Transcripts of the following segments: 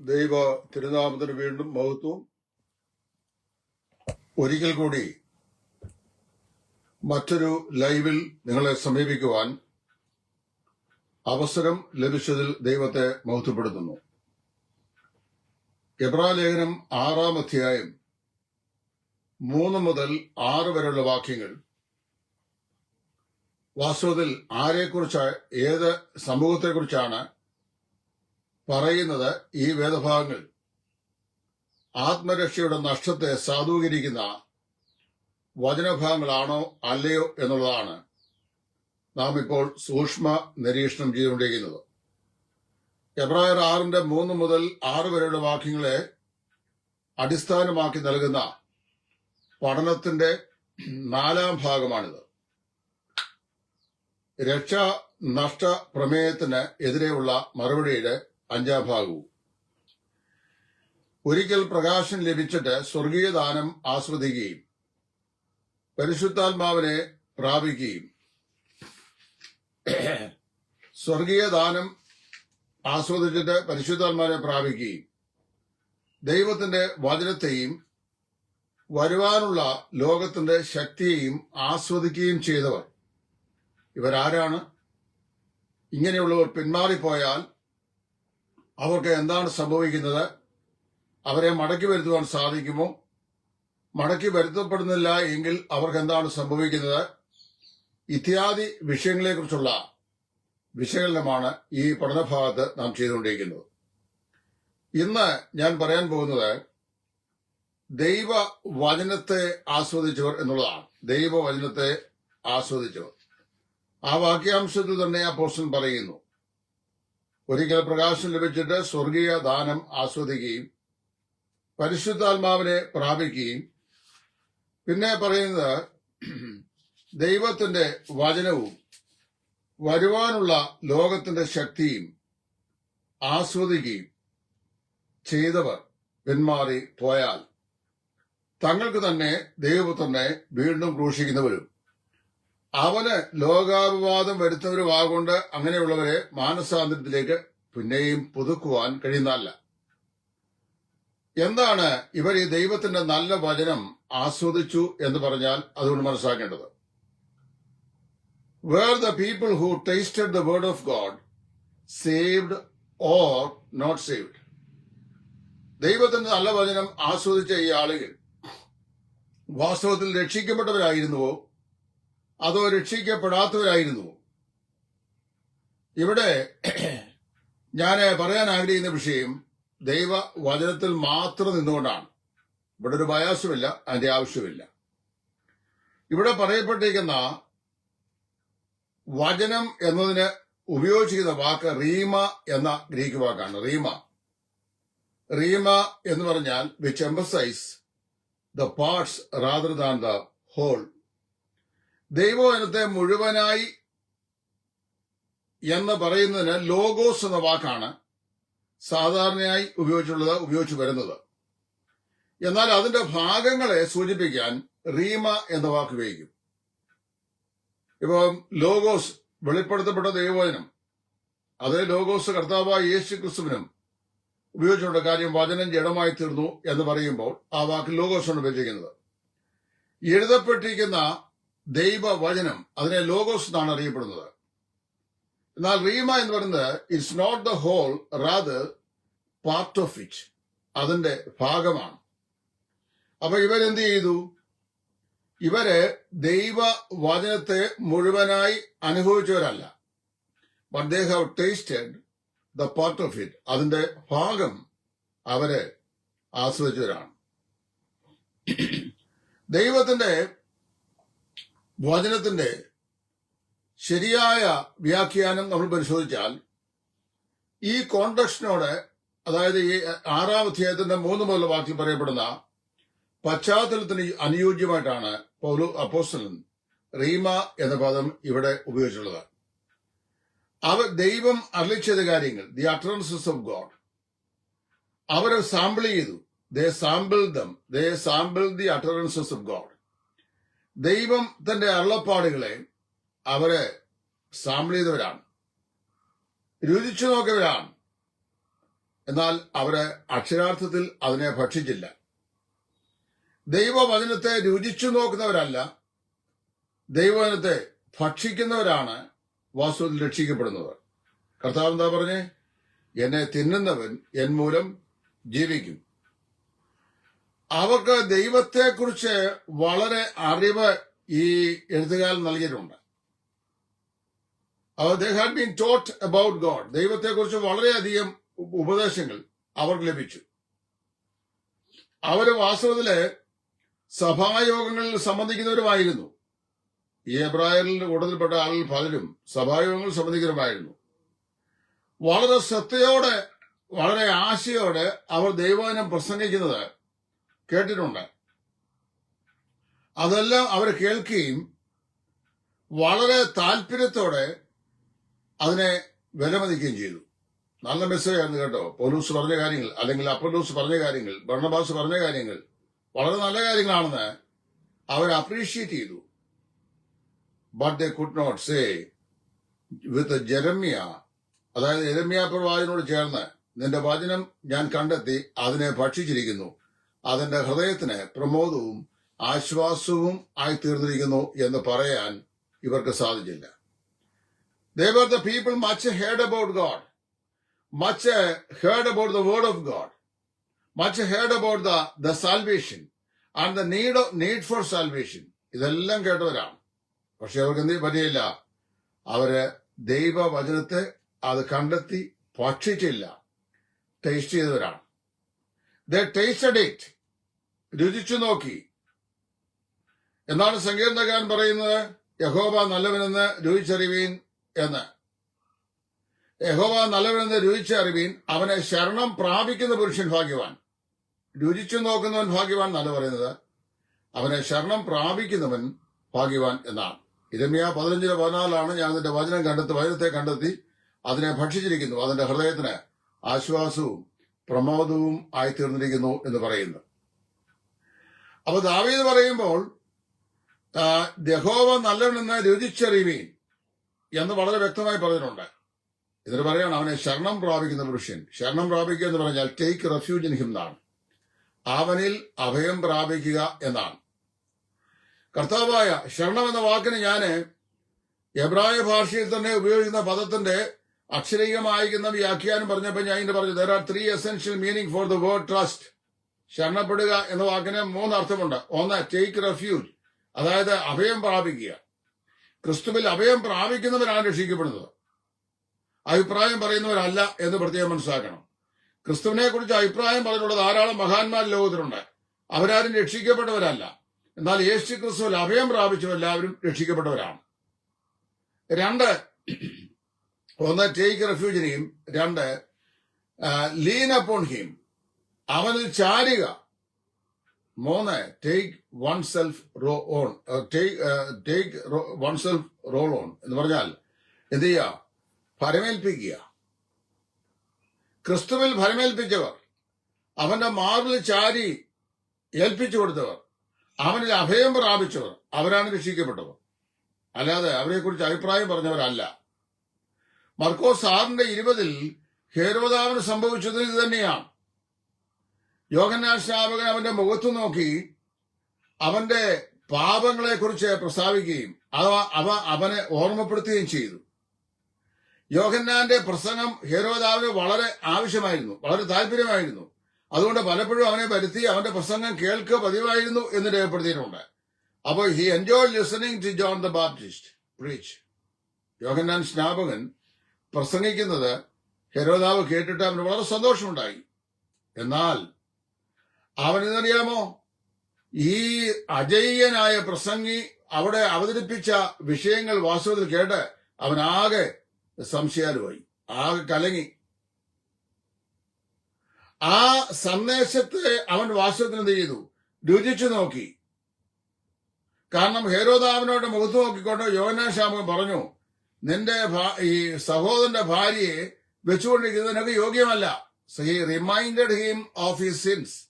ദൈവ തിരുനാമത്തിന് വീണ്ടും മഹത്വം. ഒരിക്കൽ കൂടി മറ്റൊരു ലൈവിൽ നിങ്ങളെ സമീപിക്കുവാൻ അവസരം ലഭിച്ചതിൽ ദൈവത്തെ മഹത്വപ്പെടുത്തുന്നു. എബ്രാലേഖനം ആറാം അധ്യായം മൂന്ന് മുതൽ ആറ് വരെയുള്ള വാക്യങ്ങൾ. വാസ്തവത്തിൽ ആരെക്കുറിച്ച് ഏത് സമൂഹത്തെക്കുറിച്ചാണ് പറയുന്നത് ഈ വേദഭാഗങ്ങൾ. ആത്മരക്ഷയുടെ നഷ്ടത്തെ സാധൂകരിക്കുന്ന വചനഭാഗങ്ങളാണോ അല്ലയോ എന്നുള്ളതാണ് നാം ഇപ്പോൾ സൂക്ഷ്മ നിരീക്ഷണം ചെയ്തുകൊണ്ടിരിക്കുന്നത്. എബ്രായർ ആറിന്റെ മൂന്ന് മുതൽ ആറ് വരെയുള്ള വാക്യങ്ങളെ അടിസ്ഥാനമാക്കി നൽകുന്ന പഠനത്തിന്റെ നാലാം ഭാഗമാണിത്. രക്ഷ നഷ്ട പ്രമേയത്തിന് എതിരെയുള്ള മറുപടിയുടെ അഞ്ചാം ഭാഗവും. ഒരിക്കൽ പ്രകാശം ലഭിച്ചിട്ട് സ്വർഗീയ ദാനം ആസ്വദിക്കുകയും പരിശുദ്ധാത്മാവിനെ പ്രാപിക്കുകയും. സ്വർഗീയ ദാനം ആസ്വദിച്ചിട്ട് പരിശുദ്ധാത്മാവിനെ പ്രാപിക്കുകയും. ദൈവത്തിന്റെ വചനത്തെയും വരുവാനുള്ള ലോകത്തിന്റെ ശക്തിയെയും ആസ്വദിക്കുകയും ചെയ്തവർ. ഇവരാരാണ്? ഇങ്ങനെയുള്ളവർ പിന്മാറിപ്പോയാൽ അവർക്ക് എന്താണ് സംഭവിക്കുന്നത്? അവരെ മടക്കി വരുത്തുവാൻ സാധിക്കുമോ? മടക്കി വരുത്തപ്പെടുന്നില്ല എങ്കിൽ അവർക്ക് എന്താണ് സംഭവിക്കുന്നത്? ഇത്യാദി വിഷയങ്ങളെക്കുറിച്ചുള്ള വിശകലനമാണ് ഈ പഠനഭാഗത്ത് നാം ചെയ്തുകൊണ്ടിരിക്കുന്നത്. ഇന്ന് ഞാൻ പറയാൻ പോകുന്നത് ദൈവ വചനത്തെ ആസ്വദിച്ചവർ എന്നുള്ളതാണ്. ദൈവവചനത്തെ ആസ്വദിച്ചവർ. ആ വാക്യാംശത്തിൽ തന്നെ അപ്പോസ്റ്റൻ പറയുന്നു. ഒരിക്കൽ പ്രകാശം ലഭിച്ചിട്ട് സ്വർഗീയ ദാനം ആസ്വദിക്കുകയും പരിശുദ്ധാത്മാവിനെ പ്രാപിക്കുകയും. പിന്നെ പറയുന്നത് ദൈവത്തിന്റെ വചനവും വരുവാനുള്ള ലോകത്തിന്റെ ശക്തിയും ആസ്വദിക്കുകയും ചെയ്തവർ പിന്മാറി പോയാൽ തങ്ങൾക്ക് തന്നെ ദൈവപുത്രനെ വീണ്ടും ക്രൂശിക്കുന്നവരും അവന് ലോകാപവാദം വരുത്തവരുമാകൊണ്ട് അങ്ങനെയുള്ളവരെ മാനസാന്തരത്തിലേക്ക് പിന്നെയും പുതുക്കുവാൻ കഴിയുന്നതല്ല. എന്താണ് ഇവർ ഈ ദൈവത്തിന്റെ നല്ല വചനം ആസ്വദിച്ചു എന്ന് പറഞ്ഞാൽ അതുകൊണ്ട് മനസ്സിലാക്കേണ്ടത്? Where the people who tasted the word of God saved or not saved ദൈവത്തിന്റെ നല്ല വചനം ആസ്വദിച്ച ഈ ആളുകൾ വാസ്തവത്തിൽ രക്ഷിക്കപ്പെട്ടവരായിരുന്നുവോ? അതോ രക്ഷിക്കപ്പെടാത്തവരായിരുന്നു. ഇവിടെ ഞാൻ പറയാൻ ആഗ്രഹിക്കുന്ന വിഷയം ദൈവ വചനത്തിൽ മാത്രം നിന്നുകൊണ്ടാണ്. ഇവിടെ ഒരു ബയാസുമില്ല അതിന്റെ ആവശ്യമില്ല. ഇവിടെ പറയപ്പെട്ടിരിക്കുന്ന വചനം എന്നതിന് ഉപയോഗിച്ചിരിക്കുന്ന വാക്ക് റീമ എന്ന ഗ്രീക്ക് വാക്കാണ്. റീമ. റീമ എന്ന് പറഞ്ഞാൽ which emphasizes the parts rather than the whole ദൈവവചനത്തെ മുഴുവനായി എന്ന് പറയുന്നതിന് ലോഗോസ് എന്ന വാക്കാണ് സാധാരണയായി ഉപയോഗിച്ചുള്ളത് ഉപയോഗിച്ചു വരുന്നത്. എന്നാൽ അതിന്റെ ഭാഗങ്ങളെ സൂചിപ്പിക്കാൻ റീമ എന്ന വാക്ക് ഉപയോഗിക്കും. ഇപ്പം ലോഗോസ് വെളിപ്പെടുത്തപ്പെട്ട ദൈവവചനം അതേ ലോഗോസ് കർത്താവായ യേശു ക്രിസ്തുവിനും ഉപയോഗിച്ചുകൊണ്ട് കാര്യം വചനം ജഡമായി തീർന്നു എന്ന് പറയുമ്പോൾ ആ വാക്ക് ലോഗോസാണ് ഉപയോഗിക്കുന്നത് എഴുതപ്പെട്ടിരിക്കുന്ന ദൈവവചനം അതിനെ ലോഗോസ് എന്നാണ് അറിയപ്പെടുന്നത്. എന്നാൽ റീമ എന്ന് പറയുന്നത് it's not the whole rather part of it അതിന്റെ ഭാഗമാണ്. അപ്പൊ ഇവരെന്ത് ചെയ്തു? ഇവർ ദൈവവചനത്തെ മുഴുവനായി അനുഭവിച്ചവരല്ല. But they have tasted the part of it അതിന്റെ ഭാഗം അവരെ ആസ്വദിച്ചവരാണ്. ദൈവത്തിന്റെ വചനത്തിന്റെ ശരിയായ വ്യാഖ്യാനം നമ്മൾ പരിശോധിച്ചാൽ ഈ കോണ്ടക്സ്റ്റിനോട് അതായത് ഈ ആറാം അധ്യായത്തിന്റെ മൂന്ന് മുതൽ വാക്യം പറയപ്പെടുന്ന പശ്ചാത്തലത്തിന് അനുയോജ്യമായിട്ടാണ് പൗലു അപ്പോസ്റ്റലൻ റീമ എന്ന പദം ഇവിടെ ഉപയോഗിച്ചിട്ടുള്ളത്. അവർ ദൈവം അറിയിച്ചത് കാര്യങ്ങൾ ദി അട്ടറൻസസ് ഓഫ് ഗോഡ് അവരെ സാമ്പിൾ ചെയ്തു. They sample them they sample the utterances of God ദൈവം തന്റെ അരുളപ്പാടുകളെ അവർ സാമ്പിൾ ചെയ്തവരാണ് രുചിച്ചു നോക്കിയവരാണ്. എന്നാൽ അവർ അക്ഷരാർത്ഥത്തിൽ അതിനെ ഭക്ഷിച്ചില്ല. ദൈവവചനത്തെ രുചിച്ചു നോക്കുന്നവരല്ല ദൈവവചനത്തെ ഭക്ഷിക്കുന്നവരാണ് വാസ്തുവിൽ രക്ഷിക്കപ്പെടുന്നത്. കർത്താവ് എന്താ പറഞ്ഞേ? എന്നെ തിന്നുന്നവൻ എൻ മൂലം ജീവിക്കും. അവർക്ക് ദൈവത്തെക്കുറിച്ച് വളരെ അറിവ് ഈ എഴുത്തുകാരൻ നൽകിയിട്ടുണ്ട്. They had been taught about God ദൈവത്തെക്കുറിച്ച് വളരെയധികം ഉപദേശങ്ങൾ അവർക്ക് ലഭിച്ചു. അവർ വാസ്തവത്തിൽ സഭായോഗങ്ങളിൽ സംബന്ധിക്കുന്നവരുമായിരുന്നു. ഈ എബ്രായറിന്റെ കൂട്ടത്തിൽപ്പെട്ട ആളുകൾ പലരും സഭായോഗങ്ങളിൽ സംബന്ധിക്കുന്നവരുമായിരുന്നു. വളരെ ശ്രദ്ധയോടെ വളരെ ആശയോടെ അവർ ദൈവവചനം പ്രസംഗിക്കുന്നത് കേട്ടിട്ടുണ്ട്. അതെല്ലാം അവർ കേൾക്കുകയും വളരെ താല്പര്യത്തോടെ അതിനെ വിലമതിക്കുകയും ചെയ്തു. നല്ല മെസ്സേജ് ആയിരുന്നു കേട്ടോ. പോലൂസ് പറഞ്ഞ കാര്യങ്ങൾ അല്ലെങ്കിൽ അപ്പലൂസ് പറഞ്ഞ കാര്യങ്ങൾ ഭരണബാസ് പറഞ്ഞ കാര്യങ്ങൾ വളരെ നല്ല കാര്യങ്ങളാണെന്ന് അവർ അപ്രീഷിയേറ്റ് ചെയ്തു. But they could not say with Jeremiah അതായത് ജെരമ്യ പ്രവാചനോട് ചേർന്ന് നിന്റെ വചനം ഞാൻ കണ്ടെത്തി അതിനെ ഭക്ഷിച്ചിരിക്കുന്നു. അതിന്റെ ഹൃദയത്തിന് പ്രമോദവും ആശ്വാസവും ആയി തീർന്നിരിക്കുന്നു എന്ന് പറയാൻ ഇവർക്ക് സാധിച്ചില്ല much heard about God, much uh, heard about the word of God, much heard about the, the salvation and the need of, need for salvation. ഇതെല്ലാം കേട്ടവരാണ് പക്ഷെ അവർക്ക് എന്തെങ്കിലും പറ്റിയില്ല അവർ ദൈവവചനത്തെ അത് കണ്ടെത്തി ഭക്ഷിച്ചില്ല ടേസ്റ്റ് ചെയ്തവരാണ് ടേസ്റ്റഡ് ഇറ്റ് രുചിച്ചു നോക്കി. എന്നാണ് സങ്കീർണകാരൻ പറയുന്നത്? യഹോബ നല്ലവനെന്ന് രുചിച്ചറിവീൻ എന്ന്. യഹോവ നല്ലവനെന്ന് രുചിച്ചറിവീൻ അവനെ ശരണം പ്രാപിക്കുന്ന പുരുഷൻ ഭാഗ്യവാൻ. രുചിച്ചു നോക്കുന്നവൻ ഭാഗ്യവാൻ എന്നല്ല പറയുന്നത്. അവനെ ശരണം പ്രാപിക്കുന്നവൻ ഭാഗ്യവാൻ എന്നാണ്. ഇരമ്യ പതിനഞ്ചിന് പതിനാലാണ് ഞാൻ അതിന്റെ വചനം കണ്ടെത്തി വചനത്തെ കണ്ടെത്തി അതിനെ ഭക്ഷിച്ചിരിക്കുന്നു. അതിന്റെ ഹൃദയത്തിന് ആശ്വാസവും പ്രമോദവും ആയിത്തീർന്നിരിക്കുന്നു എന്ന് പറയുന്നു. അപ്പൊ ദാവീദ് പറയുമ്പോൾ യഹോവ നല്ലവനെന്ന് രുചിച്ചറിവീൻ എന്ന് വളരെ വ്യക്തമായി പറഞ്ഞിട്ടുണ്ട്. ഇതിന് പറയാണ് അവനെ ശരണം പ്രാപിക്കുന്ന പുരുഷൻ ശരണം പ്രാപിക്കുക എന്ന് പറഞ്ഞാൽ ടേക്ക് റെഫ്യൂജ് ഇൻ ഹിം എന്നാണ്. അവനിൽ അഭയം പ്രാപിക്കുക എന്നാണ്. കർത്താവായ ശരണം എന്ന വാക്കിന് ഞാൻ എബ്രായ ഭാഷയിൽ തന്നെ ഉപയോഗിക്കുന്ന പദത്തിന്റെ അക്ഷരീയമായിരിക്കുന്ന വ്യാഖ്യാനം പറഞ്ഞപ്പോൾ ഞാൻ ഇതിന്റെ പറഞ്ഞു there are three essential meaning for the word trust ശരണപ്പെടുക എന്ന വാക്കിന് മൂന്ന് അർത്ഥമുണ്ട്. ഒന്ന് ടേക്ക് റെഫ്യൂജ് അതായത് അഭയം പ്രാപിക്കുക. ക്രിസ്തുവിൽ അഭയം പ്രാപിക്കുന്നവരാണ് രക്ഷിക്കപ്പെടുന്നത്. അഭിപ്രായം പറയുന്നവരല്ല എന്ന് പ്രത്യേകം മനസ്സിലാക്കണം. ക്രിസ്തുവിനെ കുറിച്ച് അഭിപ്രായം പറഞ്ഞുള്ള ധാരാളം മഹാന്മാർ ലോകത്തിലുണ്ട്. അവരാരും രക്ഷിക്കപ്പെട്ടവരല്ല. എന്നാൽ യേശു ക്രിസ്തുവിൽ അഭയം പ്രാപിച്ചു എല്ലാവരും രക്ഷിക്കപ്പെട്ടവരാണ്. രണ്ട് ഒന്ന് ടേക്ക് റെഫ്യൂജിനെയും രണ്ട് ലീൻ അപ്പോൺ ഹിം അവനിൽ ചാരുക. മൂന്ന് take one self roll on take one self roll on എന്ന് പറഞ്ഞാൽ എന്ത് ചെയ്യുക? ഫലമേൽപ്പിക്കുക ക്രിസ്തുവിൽ ഫലമേൽപ്പിച്ചവർ അവന്റെ മാർബിൾ ചാരി ഏൽപ്പിച്ചു കൊടുത്തവർ അവനിൽ അഭയം പ്രാപിച്ചവർ അവരാണ് രക്ഷിക്കപ്പെട്ടവർ. അല്ലാതെ അവരെക്കുറിച്ച് അഭിപ്രായം പറഞ്ഞവരല്ല. മർക്കോസ് ആറിന്റെ ഇരുപതിൽ ഹേരോദാവിന് സംഭവിച്ചത് ഇത് തന്നെയാണ് യോഗനാശാപകൻ അവന്റെ മുഖത്ത് നോക്കി അവന്റെ പാപങ്ങളെ കുറിച്ച് പ്രസ്താവിക്കുകയും അവ അവ അവനെ ഓർമ്മപ്പെടുത്തുകയും ചെയ്തു. യോഹന്നാന്റെ പ്രസംഗം ഹേരോദാവിന് വളരെ ആവശ്യമായിരുന്നു വളരെ താല്പര്യമായിരുന്നു. അതുകൊണ്ട് പലപ്പോഴും അവനെ വരുത്തി അവന്റെ പ്രസംഗം കേൾക്കുക പതിവായിരുന്നു എന്ന് രേഖപ്പെടുത്തിയിട്ടുണ്ട്. അപ്പോൾ he enjoy listening to John the Baptist preach യോഹന്നാൻ സ്നാപകൻ പ്രസംഗിക്കുന്നത് ഹെരോദാവ് കേട്ടിട്ട് അവന് വളരെ സന്തോഷമുണ്ടായി. എന്നാൽ അവനെന്നറിയാമോ ഈ അജയ്യനായ പ്രസംഗി അവിടെ അവതരിപ്പിച്ച വിഷയങ്ങൾ വാസ്തവത്തിൽ കേട്ട് അവനാകെ സംശയാലുമായി ആകെ കലങ്ങി. ആ സന്ദേശത്തെ അവൻ വാസ്തവത്തിൽ എന്ത് ചെയ്തു? രുചിച്ചു നോക്കി. കാരണം ഹേരോദാവിനോട് മുഖത്ത് നോക്കിക്കൊണ്ട് യോനാശാമൻ പറഞ്ഞു നിന്റെ ഈ സഹോദരന്റെ ഭാര്യയെ വെച്ചുകൊണ്ടിരിക്കുന്നതിനൊക്കെ യോഗ്യമല്ല. He reminded him of his sins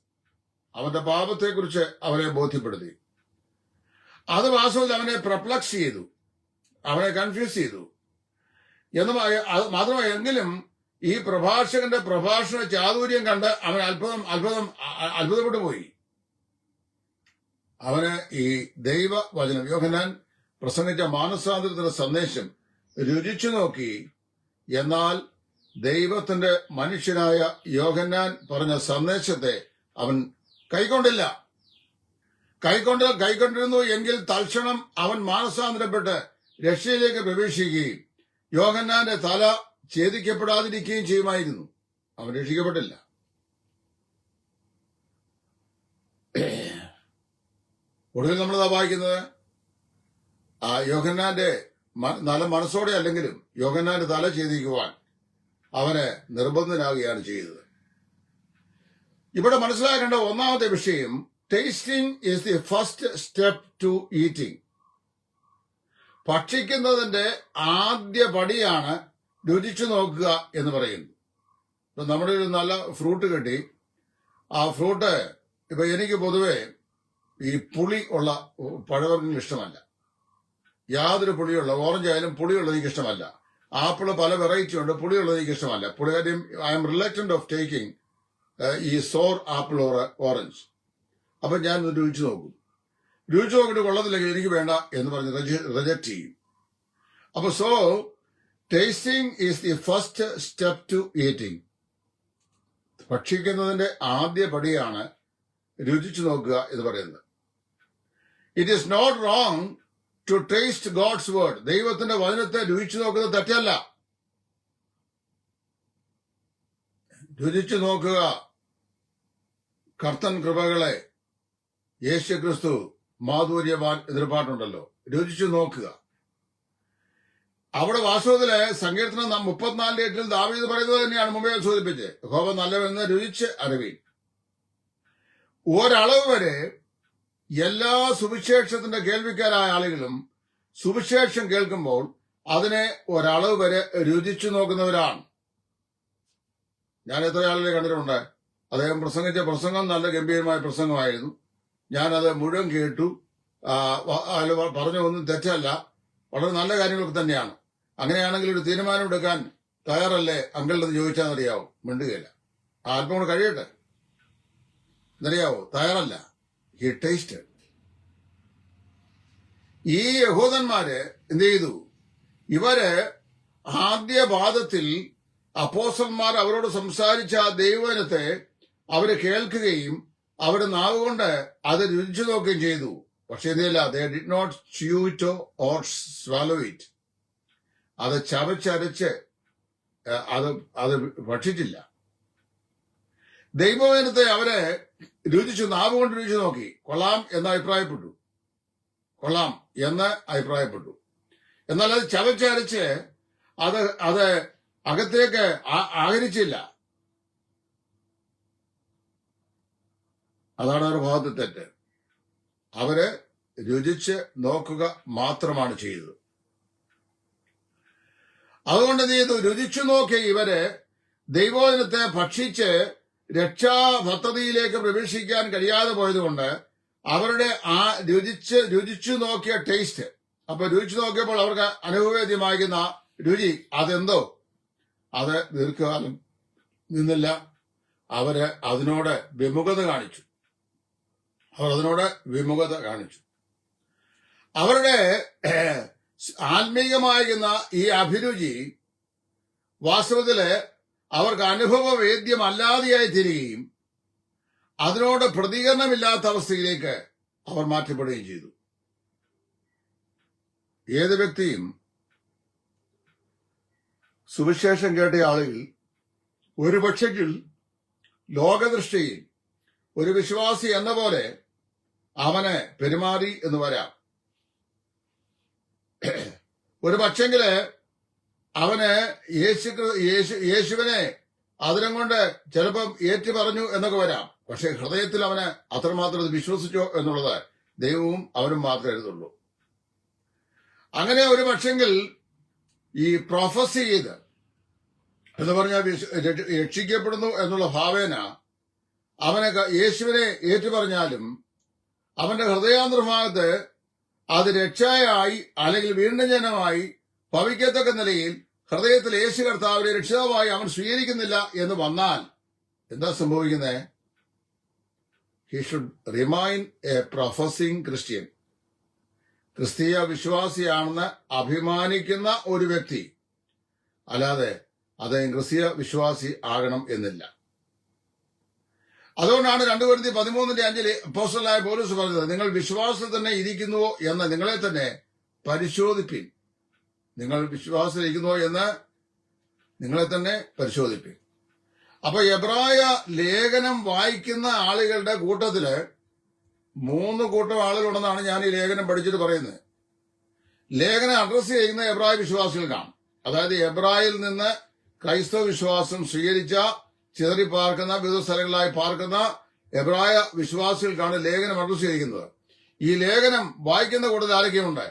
അവന്റെ പാപത്തെക്കുറിച്ച് അവനെ ബോധ്യപ്പെടുത്തി. അത് വാസ്തവത്തിൽ അവനെ പ്രപ്ലക്സ് ചെയ്തു. അവനെ കൺഫ്യൂസ് ചെയ്തു. എന്ന് മാത്രമായി എങ്കിലും ഈ പ്രഭാഷകന്റെ പ്രഭാഷണ ചാതുര്യം കണ്ട് അവൻ അത്ഭുതം അത്ഭുതം അത്ഭുതപ്പെട്ടു പോയി. അവന് ഈ ദൈവ വചനം യോഹനാൻ പ്രസംഗിച്ച മാനസാന്തരത്തിന്റെ സന്ദേശം രുചിച്ചു നോക്കി. എന്നാൽ ദൈവത്തിന്റെ മനുഷ്യനായ യോഹന്നാൻ പറഞ്ഞ സന്ദേശത്തെ അവൻ കൈക്കൊണ്ടില്ല. കൈക്കൊണ്ട് കൈക്കൊണ്ടിരുന്നു എങ്കിൽ തൽക്ഷണം അവൻ മാനസാന്തരപ്പെട്ട് രക്ഷയിലേക്ക് പ്രവേശിക്കുകയും യോഹന്നാന്റെ തല ഛേദിക്കപ്പെടാതിരിക്കുകയും ചെയ്യുമായിരുന്നു. അവൻ രക്ഷിക്കപ്പെട്ടില്ല. ഒടുവിൽ നമ്മൾ വായിക്കുന്നത് ആ യോഹന്നാന്റെ നല്ല മനസ്സോടെ അല്ലെങ്കിലും യോഹന്നാന്റെ തല ഛേദിക്കുവാൻ അവന് നിർബന്ധനാകുകയാണ് ചെയ്തത്. ഇവിടെ മനസ്സിലാക്കേണ്ട ഒന്നാമത്തെ വിഷയം tasting is the first step to eating ഭക്ഷിക്കുന്നതിന്റെ ആദ്യ പടിയാണ് രുചിച്ചു നോക്കുക എന്ന് പറയുന്നു. ഇപ്പൊ നമ്മുടെ ഒരു നല്ല ഫ്രൂട്ട് കിട്ടി. ആ ഫ്രൂട്ട് ഇപ്പൊ എനിക്ക് പൊതുവെ ഈ പുളി ഉള്ള പഴവർഗങ്ങൾ ഇഷ്ടമല്ല. യാതൊരു പുളിയുള്ള ഓറഞ്ച് ആയാലും പുളിയുള്ളത് എനിക്ക് ഇഷ്ടമല്ല. ആപ്പിൾ പല വെറൈറ്റി ഉണ്ട് പുളിയുള്ളത് എനിക്ക് ഇഷ്ടമല്ല. പുളി I am reluctant of taking ഈ സോർ ആപ്പിൾ ഓറഞ്ച് അപ്പൊ ഞാൻ രുചിച്ചു നോക്കും. രുചിച്ചു നോക്കിയിട്ട് കൊള്ളത്തില്ലെങ്കിൽ എനിക്ക് വേണ്ട എന്ന് പറഞ്ഞ് റിജക്ട് ചെയ്യും. അപ്പൊ so tasting is the first step to eating ഭക്ഷിക്കുന്നതിന്റെ ആദ്യ പടിയാണ് രുചിച്ചു നോക്കുക എന്ന് പറയുന്നത്. It is not wrong to taste God's word ദൈവത്തിന്റെ വചനത്തെ രുചിച്ചു നോക്കുന്നത് തെറ്റല്ല. രുചിച്ചു നോക്കുക. കർത്തൻ കൃപകളെ യേശു ക്രിസ്തു മാധുര്യവാൻ എതിർപ്പാട്ടുണ്ടല്ലോ രുചിച്ചു നോക്കുക. അവിടെ വാസ്തവത്തിൽ സങ്കീർത്തനം മുപ്പത്തിനാലിന്റെ എട്ടിൽ ദാവീദ് പറയുന്നത് തന്നെയാണ് മുമ്പേ സൂചിപ്പിച്ച് ഹോബ നല്ലവെന്ന് രുചിച്ച് അറിവീൻ ഒരളവ് വരെ എല്ലാ സുവിശേഷത്തിന്റെ കേൾവിക്കാരായ ആളുകളും സുവിശേഷം കേൾക്കുമ്പോൾ അതിനെ ഒരളവ് വരെ രുചിച്ചു നോക്കുന്നവരാണ്. ഞാൻ എത്ര ആളുകളെ കണ്ടിട്ടുണ്ട്. അദ്ദേഹം പ്രസംഗിച്ച പ്രസംഗം നല്ല ഗംഭീരമായ പ്രസംഗമായിരുന്നു. ഞാനത് മുഴുവൻ കേട്ടു. പറഞ്ഞ ഒന്നും തെറ്റല്ല. വളരെ നല്ല കാര്യങ്ങളൊക്കെ തന്നെയാണ്. അങ്ങനെയാണെങ്കിൽ ഒരു തീരുമാനം എടുക്കാൻ തയ്യാറല്ലേ? അങ്കിളിന് ചോദിച്ചാൽ അറിയാവോ മിണ്ടുകയില്ല. ആ അല്പം കൂടെ കഴിയട്ടെ? എന്നറിയാവോ? തയ്യാറല്ല. ഹി ടേസ്റ്റഡ് ഈ യഹൂദന്മാര് എന്ത് ചെയ്തു? ഇവർ ആദ്യ പാദത്തിൽ അപ്പോസന്മാർ അവരോട് സംസാരിച്ച ആ ദൈവനത്തെ അവർ കേൾക്കുകയും അവർ നാവുകൊണ്ട് അത് രുചിച്ചു നോക്കുകയും ചെയ്തു. പക്ഷെ എന്തില്ല they did not chew it or swallow it അത് ചവച്ചരച്ച് അത് അത് ഭക്ഷിച്ചില്ല. ദൈവവേനത്തെ അവർ രുചിച്ചു നാവ് കൊണ്ട് രുചിച്ചു നോക്കി. കൊള്ളാം എന്ന് അഭിപ്രായപ്പെട്ടു. കൊള്ളാം എന്ന് അഭിപ്രായപ്പെട്ടു. എന്നാൽ അത് ചവച്ചരച്ച് അത് അത് അകത്തേക്ക് ആകരിച്ചില്ല. അതാണ് അവരുടെ ഭാഗത്ത് തെറ്റ്. അവർ രുചിച്ച് നോക്കുക മാത്രമാണ് ചെയ്തത്. അതുകൊണ്ട് എന്ത് ചെയ്തു? രുചിച്ചു നോക്കിയ ഇവർ ദൈവോദനത്തെ ഭക്ഷിച്ച് രക്ഷാ പദ്ധതിയിലേക്ക് പ്രവേശിക്കാൻ കഴിയാതെ പോയതുകൊണ്ട് അവരുടെ ആ രുചിച്ച് രുചിച്ചു നോക്കിയ ടേസ്റ്റ് അപ്പൊ രുചിച്ചു നോക്കിയപ്പോൾ അവർക്ക് അനുഭവേദ്യമാകുന്ന രുചി അതെന്തോ? അത് ദീർഘകാലം നിന്നില്ല. അവർ അതിനോട് വിമുഖത കാണിച്ചു. അവർ അതിനോട് വിമുഖത കാണിച്ചു. അവരുടെ ആത്മീയമായിരുന്ന ഈ അഭിരുചി വാസ്തവത്തിൽ അവർക്ക് അനുഭവവേദ്യമല്ലാതെയായി തീരുകയും അതിനോട് പ്രതികരണമില്ലാത്ത അവസ്ഥയിലേക്ക് അവർ മാറ്റപ്പെടുകയും ചെയ്തു. ഏത് വ്യക്തിയും സുവിശേഷം കേട്ട ആളുകൾ ഒരു പക്ഷെങ്കിൽ ലോകദൃഷ്ടിയിൽ ഒരു വിശ്വാസി എന്ന പോലെ അവനെ പെരുമാറി എന്ന് വരാം. ഒരു പക്ഷെങ്കിൽ അവന് യേശു യേശു യേശുവിനെ അതിനും കൊണ്ട് ചിലപ്പം ഏറ്റു പറഞ്ഞു എന്നൊക്കെ വരാം. പക്ഷെ ഹൃദയത്തിൽ അവന് അത്രമാത്രം അത് വിശ്വസിച്ചോ എന്നുള്ളത് ദൈവവും അവനും മാത്രമേ എഴുതുള്ളൂ. അങ്ങനെ ഒരു പക്ഷെങ്കിൽ ഈ പ്രൊഫസ് ചെയ്ത് എന്ന് പറഞ്ഞാൽ രക്ഷിക്കപ്പെടുന്നു എന്നുള്ള ഭാവേന അവനെ യേശുവിനെ ഏറ്റുപറഞ്ഞാലും അവന്റെ ഹൃദയാന്തർഭാഗത്ത് അത് രക്ഷയായി അല്ലെങ്കിൽ വീണ്ടും ജനമായി ഭവിക്കത്തക്ക നിലയിൽ ഹൃദയത്തിൽ യേശു കർത്താവിനെ രക്ഷിതാവായി അവൻ സ്വീകരിക്കുന്നില്ല എന്ന് വന്നാൽ എന്താ സംഭവിക്കുന്നത് he should remain a professing Christian ക്രിസ്തീയ വിശ്വാസിയാണെന്ന് അഭിമാനിക്കുന്ന ഒരു വ്യക്തി. അല്ലാതെ അദ്ദേഹം ക്രിസ്തീയ വിശ്വാസി ആകണം എന്നില്ല. അതുകൊണ്ടാണ് രണ്ടുപേരത്തി പതിമൂന്നിന്റെ അഞ്ചിൽ അപ്പോസ്റ്റലായ പോലീസ് പറഞ്ഞത് നിങ്ങൾ വിശ്വാസത്തിൽ തന്നെ ഇരിക്കുന്നുവോ എന്ന് നിങ്ങളെ തന്നെ പരിശോധിപ്പിൻ. നിങ്ങൾ വിശ്വാസത്തിൽ ഇരിക്കുന്നുവോ എന്ന് നിങ്ങളെ തന്നെ പരിശോധിപ്പി അപ്പൊ എബ്രായ ലേഖനം വായിക്കുന്ന ആളുകളുടെ കൂട്ടത്തിൽ മൂന്ന് കൂട്ടം ആളുകളുണ്ടെന്നാണ് ഞാൻ ഈ ലേഖനം പഠിച്ചിട്ട് പറയുന്നത്. ലേഖനം അഡ്രസ് ചെയ്യുന്ന എബ്രായ വിശ്വാസികൾക്കാണ് അതായത് എബ്രായിൽ നിന്ന് ക്രൈസ്തവ വിശ്വാസം സ്വീകരിച്ച ചിതറി പാർക്കുന്ന വിവിധ സ്ഥലങ്ങളിലായി പാർക്കുന്ന എബ്രായ വിശ്വാസികൾക്കാണ് ലേഖനം അഡ്രസ് ചെയ്തിരിക്കുന്നത് ഈ ലേഖനം വായിക്കുന്ന കൂട്ടത്തിൽ ആരൊക്കെയുണ്ട്?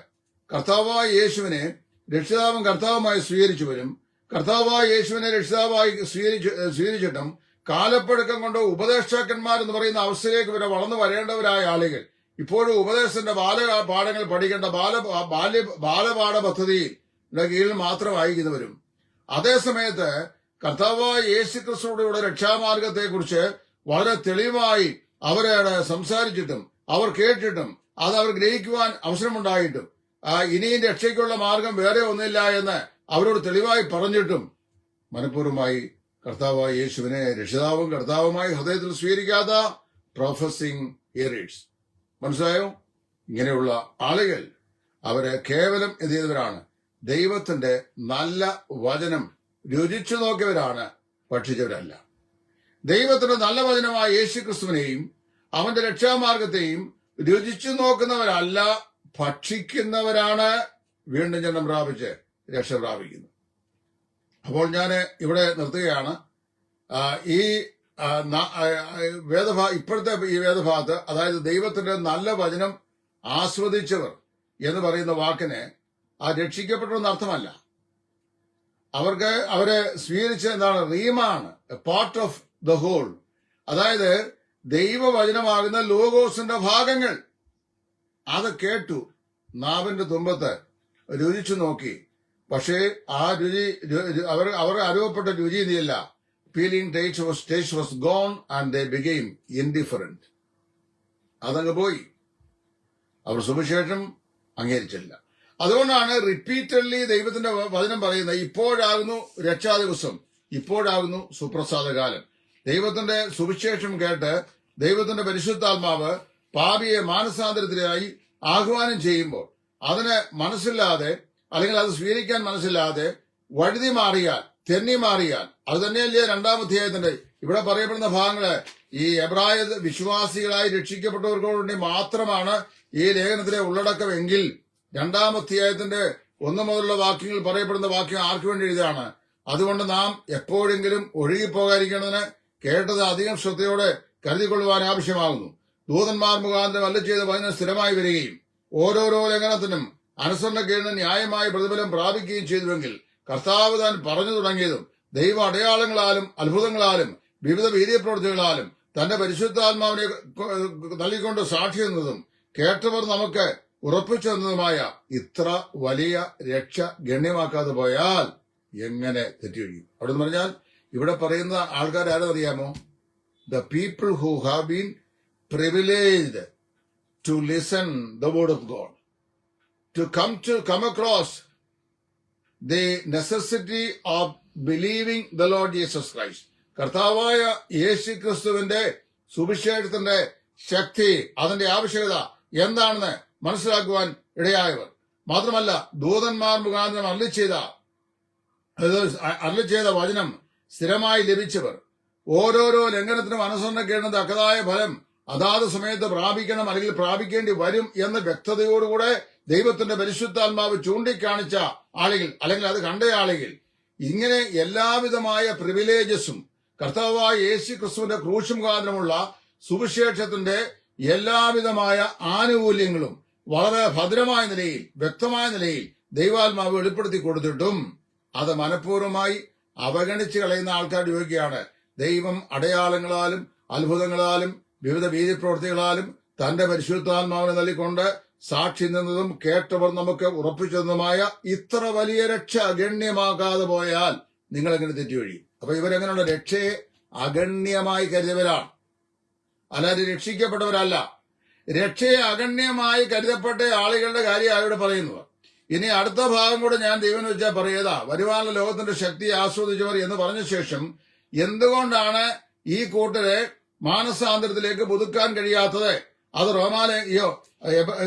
കർത്താവായ യേശുവിനെ രക്ഷിതാവും കർത്താവുമായി സ്വീകരിച്ചവരും കർത്താവായ യേശുവിനെ രക്ഷിതാവായി സ്വീകരിച്ചു സ്വീകരിച്ചിട്ടും കാലപ്പഴക്കം കൊണ്ട് ഉപദേഷ്ടാക്കന്മാർ എന്ന് പറയുന്ന അവസ്ഥയിലേക്ക് വരെ വളർന്നു വരേണ്ടവരായ ആളുകൾ. ഇപ്പോഴും ഉപദേശത്തിന്റെ ബാല പാഠങ്ങൾ പഠിക്കേണ്ട ബാല ബാല്യ ബാലപാഠ പദ്ധതിയിൽ കീഴിൽ മാത്രം വായിക്കുന്നവരും അതേസമയത്ത് കർത്താവായ യേശു ക്രിസ്തുയുടെ രക്ഷാമാർഗത്തെ കുറിച്ച് വളരെ തെളിവായി അവരോട് സംസാരിച്ചിട്ടും അവർ കേട്ടിട്ടും അത് അവർ ഗ്രഹിക്കുവാൻ അവസരമുണ്ടായിട്ടും ഇനിയും രക്ഷയ്ക്കുള്ള മാർഗം വേറെ ഒന്നില്ല എന്ന് അവരോട് തെളിവായി പറഞ്ഞിട്ടും മനഃപൂർവമായി കർത്താവായ യേശുവിനെ രക്ഷിതാവും കർത്താവുമായി ഹൃദയത്തിൽ സ്വീകരിക്കാത്ത പ്രൊഫസിംഗ് ഇയറിഡ്സ് മനസ്സിലായോ? ഇങ്ങനെയുള്ള ആളുകൾ അവരെ കേവലം എന്ത് ചെയ്തവരാണ്? ദൈവത്തിന്റെ നല്ല വചനം രുചിച്ചു നോക്കിയവരാണ് ഭക്ഷിച്ചവരല്ല. ദൈവത്തിന്റെ നല്ല വചനമായ യേശു ക്രിസ്തുവിനെയും അവന്റെ രക്ഷാമാർഗത്തെയും രുചിച്ചു നോക്കുന്നവരല്ല ഭക്ഷിക്കുന്നവരാണ് വീണ്ടും ജനം പ്രാപിച്ച് രക്ഷ പ്രാപിക്കുന്നത്. അപ്പോൾ ഞാൻ ഇവിടെ നിർത്തുകയാണ്. ഈ വേദഭാ ഇപ്പോഴത്തെ ഈ വേദഭാഗത്ത് അതായത് ദൈവത്തിന്റെ നല്ല വചനം ആസ്വദിച്ചവർ എന്ന് പറയുന്ന വാക്കിനെ ആ രക്ഷിക്കപ്പെട്ടെന്ന് അർത്ഥമല്ല. അവർക്ക് അവരെ സ്വീകരിച്ച എന്താണ്? റീമാണ് പാർട്ട് ഓഫ് ദ ഹോൾ അതായത് ദൈവവചനമാകുന്ന ലോഗോസിന്റെ ഭാഗങ്ങൾ. അത് കേട്ടു നാവിന്റെ തുമ്പത്ത് രുചിച്ചു നോക്കി. പക്ഷേ ആ രുചി അവർ അവർ അനുഭവപ്പെട്ട രുചി നീയല്ല feeling taste was taste was gone and they became indifferent അതങ്ങ് പോയി. അവർ സുവിശേഷം അംഗീകരിച്ചില്ല. അതുകൊണ്ടാണ് റിപ്പീറ്റഡ്ലി ദൈവത്തിന്റെ വചനം പറയുന്നത് ഇപ്പോഴാകുന്നു രക്ഷാ ദിവസം ഇപ്പോഴാകുന്നു സുപ്രസാദകാലം. ദൈവത്തിന്റെ സുവിശേഷം കേട്ട് ദൈവത്തിന്റെ പരിശുദ്ധാത്മാവ് പാപിയെ മാനസാന്തരത്തിനായി ആഹ്വാനം ചെയ്യുമ്പോൾ അതിന് മനസ്സില്ലാതെ അല്ലെങ്കിൽ അത് സ്വീകരിക്കാൻ മനസ്സില്ലാതെ വഴുതി മാറിയാൽ തെന്നി മാറിയാൽ അത് തന്നെയല്ലേ രണ്ടാം അധ്യായത്തിന്റെ ഇവിടെ പറയപ്പെടുന്ന ഭാഗങ്ങൾ. ഈ എബ്രായ വിശ്വാസികളായി രക്ഷിക്കപ്പെട്ടവർക്ക് മാത്രമാണ് ഈ ലേഖനത്തിലെ ഉള്ളടക്കം എങ്കിൽ രണ്ടാം ഒന്ന് മുതലുള്ള വാക്യങ്ങൾ പറയപ്പെടുന്ന വാക്യം ആർക്കു വേണ്ടി എഴുതാണ്? അതുകൊണ്ട് നാം എപ്പോഴെങ്കിലും ഒഴുകിപ്പോകാതിരിക്കുന്നതിന് കേട്ടത് അധികം ശ്രദ്ധയോടെ കരുതിക്കൊള്ളുവാൻ ആവശ്യമാകുന്നു. ദൂതന്മാർ മുഖാന്തരം അല്ല ചെയ്ത വചനം സ്ഥിരമായി വരികയും ഓരോരോ ലംഘനത്തിനും അനുസരണക്കേടിന് ന്യായമായ പ്രതിഫലം പ്രാപിക്കുകയും ചെയ്തുവെങ്കിൽ കർത്താവ് താൻ പറഞ്ഞു തുടങ്ങിയതും ദൈവ അടയാളങ്ങളാലും അത്ഭുതങ്ങളാലും വിവിധ വീര്യപ്രവൃത്തികളാലും തന്റെ പരിശുദ്ധാത്മാവിനെ നൽകിക്കൊണ്ട് സാക്ഷി എന്നതും കേട്ടവർ നമുക്ക് ഉറപ്പിച്ചു തന്നതുമായ ഇത്ര വലിയ രക്ഷ ഗണ്യമാക്കാതെ പോയാൽ എങ്ങനെ തെറ്റിയൊഴിയും അവിടെ നിന്ന് പറഞ്ഞാൽ ഇവിടെ പറയുന്ന ആൾക്കാർ അറിയാമോ? The people who have been privileged to listen the word of God, to come to come across the necessity of believing the Lord Jesus Christ. കർത്താവായ യേശു ക്രിസ്തുവിന്റെ സുവിശേഷത്തിന്റെ ശക്തി അതിന്റെ ആവശ്യകത എന്താണെന്ന് മനസ്സിലാക്കുവാൻ ഇടയായവർ. മാത്രമല്ല ദൂതന്മാർ മുഖാന്തരം അരളി ചെയ്ത അരളി ചെയ്ത വചനം സ്ഥിരമായി ലഭിച്ചവർ. ഓരോരോ ലംഘനത്തിനും അനുസരണക്കേണ്ട തക്കതായ ഫലം അതാത് സമയത്ത് പ്രാപിക്കണം അല്ലെങ്കിൽ പ്രാപിക്കേണ്ടി വരും എന്ന വ്യക്തതയോടുകൂടെ ദൈവത്തിന്റെ പരിശുദ്ധാത്മാവ് ചൂണ്ടിക്കാണിച്ച ആളുകൾ അല്ലെങ്കിൽ അത് കണ്ട ആളുകൾ ഇങ്ങനെ എല്ലാവിധമായ പ്രിവിലേജസും കർത്താവായ യേശു ക്രിസ്തുവിന്റെ ക്രൂശും കാരണമുള്ള സുവിശേഷത്തിന്റെ എല്ലാവിധമായ ആനുകൂല്യങ്ങളും വളരെ ഭദ്രമായ നിലയിൽ വ്യക്തമായ നിലയിൽ ദൈവാത്മാവ് വെളിപ്പെടുത്തി കൊടുത്തിട്ടും അത് മനഃപൂർവമായി അവഗണിച്ച് കളയുന്ന ആൾക്കാർ ചോദിക്കുകയാണ് ദൈവം അടയാളങ്ങളാലും അത്ഭുതങ്ങളാലും വിവിധ വീതിപ്രവൃത്തികളാലും തന്റെ പരിശുദ്ധാത്മാവിനെ നൽകിക്കൊണ്ട് സാക്ഷി നിന്നതും കേട്ടവർ നമുക്ക് ഉറപ്പിച്ചതുമായ ഇത്ര വലിയ രക്ഷ അഗണ്യമാകാതെ പോയാൽ നിങ്ങൾ എങ്ങനെ തെറ്റുവഴി? അപ്പൊ ഇവരെങ്ങനെയുള്ള രക്ഷയെ അഗണ്യമായി കരുതിയവരാണ്. അല്ലാതെ രക്ഷിക്കപ്പെട്ടവരല്ല. രക്ഷയെ അഗണ്യമായി കരുതപ്പെട്ട ആളുകളുടെ കാര്യമാണ് ഇവിടെ പറയുന്നത് ഇനി അടുത്ത ഭാഗം കൂടെ ഞാൻ ദൈവം വെച്ചാൽ പറയതാ വരുവാനുള്ള ലോകത്തിന്റെ ശക്തി ആസ്വദിച്ചവർ എന്ന് പറഞ്ഞ ശേഷം എന്തുകൊണ്ടാണ് ഈ കൂട്ടരെ മാനസാന്തരത്തിലേക്ക് പുതുക്കാൻ കഴിയാത്തത്. അത് റോമാലയോ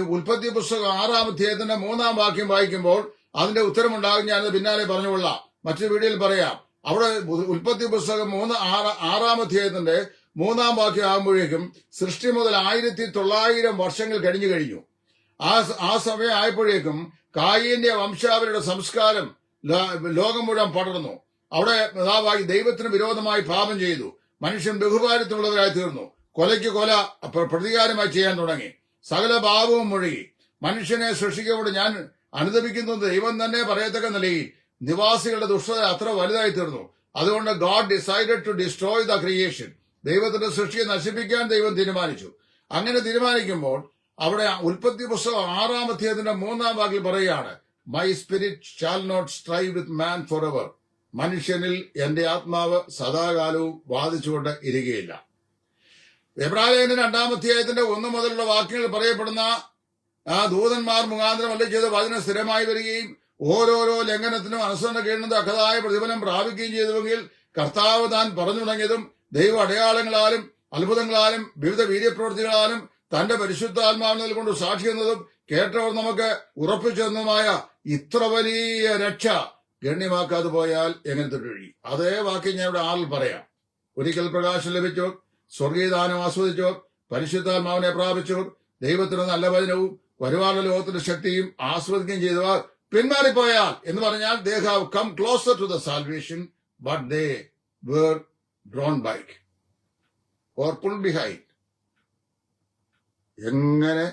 ഉൽപ്പത്തി പുസ്തകം ആറാം അധ്യായത്തിന്റെ മൂന്നാം വാക്യം വായിക്കുമ്പോൾ അതിന്റെ ഉത്തരമുണ്ടാകും. ഞാനത് പിന്നാലെ പറഞ്ഞുകൊള്ളാം. മറ്റൊരു വീഡിയോയിൽ പറയാം. അവിടെ ഉൽപ്പത്തി പുസ്തകം മൂന്ന് ആറ് അധ്യായത്തിന്റെ മൂന്നാം വാക്യം ആകുമ്പോഴേക്കും സൃഷ്ടി മുതൽ ആയിരത്തി തൊള്ളായിരം വർഷങ്ങൾ കഴിഞ്ഞു കഴിഞ്ഞു. ആ ആ സമയം ആയപ്പോഴേക്കും കായിന്റെ വംശാവലിയുടെ സംസ്കാരം ലോകം മുഴുവൻ പടർന്നു. അവിടെ ദൈവത്തിന് വിരോധമായി പാപം ചെയ്തു. മനുഷ്യൻ ബഹുഭാരത്തുള്ളവരായി തീർന്നു. കൊലയ്ക്ക് കൊല പ്രതികാരമായി ചെയ്യാൻ തുടങ്ങി. സകല ഭാവവും മുഴുകി. മനുഷ്യനെ സൃഷ്ടിക്കോട് ഞാൻ അനുദപിക്കുന്നത് ദൈവം തന്നെ പറയത്തക്ക നിലയിൽ നിവാസികളുടെ ദുഷ്ടത അത്ര വലുതായി തീർന്നു. അതുകൊണ്ട് God decided to destroy the creation ദൈവത്തിന്റെ സൃഷ്ടിയെ നശിപ്പിക്കാൻ ദൈവം തീരുമാനിച്ചു. അങ്ങനെ തീരുമാനിക്കുമ്പോൾ അവിടെ ഉൽപ്പത്തി പുസ്തകം ആറാം അധ്യായത്തിന്റെ മൂന്നാം വാക്കിൽ പറയുകയാണ് my spirit shall not strive with man forever മനുഷ്യനിൽ എന്റെ ആത്മാവ് സദാകാലവും വാദിച്ചുകൊണ്ട് ഇരിക്കുകയില്ല. എബ്രാഹിമിന്റെ രണ്ടാം അധ്യായത്തിന്റെ ഒന്ന് മുതലുള്ള വാക്യങ്ങൾ പറയപ്പെടുന്ന ആ ദൂതന്മാർ മുഖാന്തരം അല്ല ചെയ്ത് വചനം സ്ഥിരമായി വരികയും ഓരോരോ ലംഘനത്തിനും അനുസരണ കേഴുന്നത് അക്കതായ പ്രതിഫലം പ്രാപിക്കുകയും ചെയ്തുവെങ്കിൽ കർത്താവ് താൻ പറഞ്ഞു തുടങ്ങിയതും ദൈവ അടയാളങ്ങളാലും അത്ഭുതങ്ങളാലും വിവിധ വീര്യപ്രവൃത്തികളാലും തന്റെ പരിശുദ്ധാത്മാവിനെ കൊണ്ട് സാക്ഷിയുന്നതും കേട്ടവർ നമുക്ക് ഉറപ്പിച്ചെന്നതുമായ ഇത്ര വലിയ രക്ഷ ഗണ്യമാക്കാതെ പോയാൽ എങ്ങനെ തൊട്ടുകഴി അതേ വാക്യം ഞാൻ ഇവിടെ ആറിൽ പറയാം. ഒരിക്കൽ പ്രകാശം ലഭിച്ചോ സ്വർഗീയദാനം ആസ്വദിച്ചോ പരിശുദ്ധാത്മാവിനെ പ്രാപിച്ചോ ദൈവത്തിന് നല്ല വചനവും വരുവാനുള്ള ലോകത്തിന്റെ ശക്തിയും ആസ്വദിക്കുകയും ചെയ്തവർ പിന്മാറിപ്പോയാൽ എന്ന് പറഞ്ഞാൽ they have come closer to the salvation but they were drawn back or pull behind എങ്ങനെ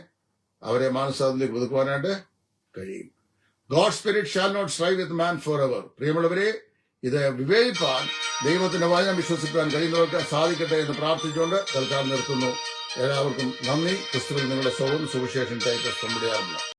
അവരെ മാനസാന്തത്തിലേക്ക് പുതുക്കുവാനായിട്ട് കഴിയും? God spirit shall not strive with man forever പ്രിയമുള്ളവരെ ഇത് വിവേചിപ്പാൻ ദൈവത്തിന്റെ വചനം വിശ്വസിക്കാൻ കഴിയുന്നവർക്ക് സാധിക്കട്ടെ എന്ന് പ്രാർത്ഥിച്ചുകൊണ്ട് തൽക്കാലം നിർത്തുന്നു. എല്ലാവർക്കും നന്ദി. ക്രിസ്തുവിൽ നിങ്ങളുടെ സൗകര്യം സുവിശേഷൻ ടൈപ്പ് കൊണ്ടുവരാറില്ല